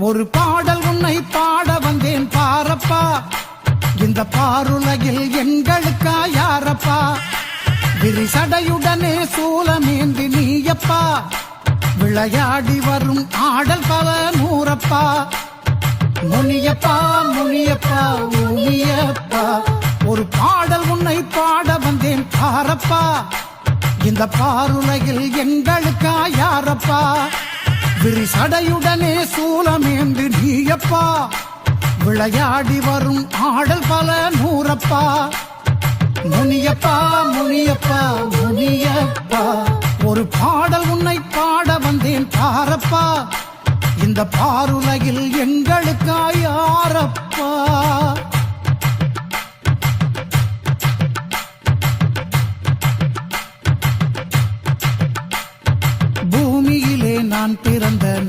ஒரு பாடல் உன்னை பாட வந்தேன் பாரப்பா. இந்த பாருலகில் எங்களுக்கா யாரப்பா? விரிசடையுடனே சூலமேந்தி நீயப்பா. விளையாடி வரும் ஆடல் பல நூறப்பா. முனியப்பா முனியப்பா முனியப்பா. ஒரு பாடல் உன்னை பாட வந்தேன் பாரப்பா. இந்த பாருலகில் எங்களுக்கா யாரப்பா? விரிசடையுடனே சூலமேந்து நீயப்பா. விளையாடி வரும் ஆடல் பல நூறப்பா. முனியப்பா முனியப்பா முனியப்பா. ஒரு பாடல் உன்னை பாட வந்தேன் பாரப்பா. இந்த பாருலகில் எங்கள் நான் பிறந்த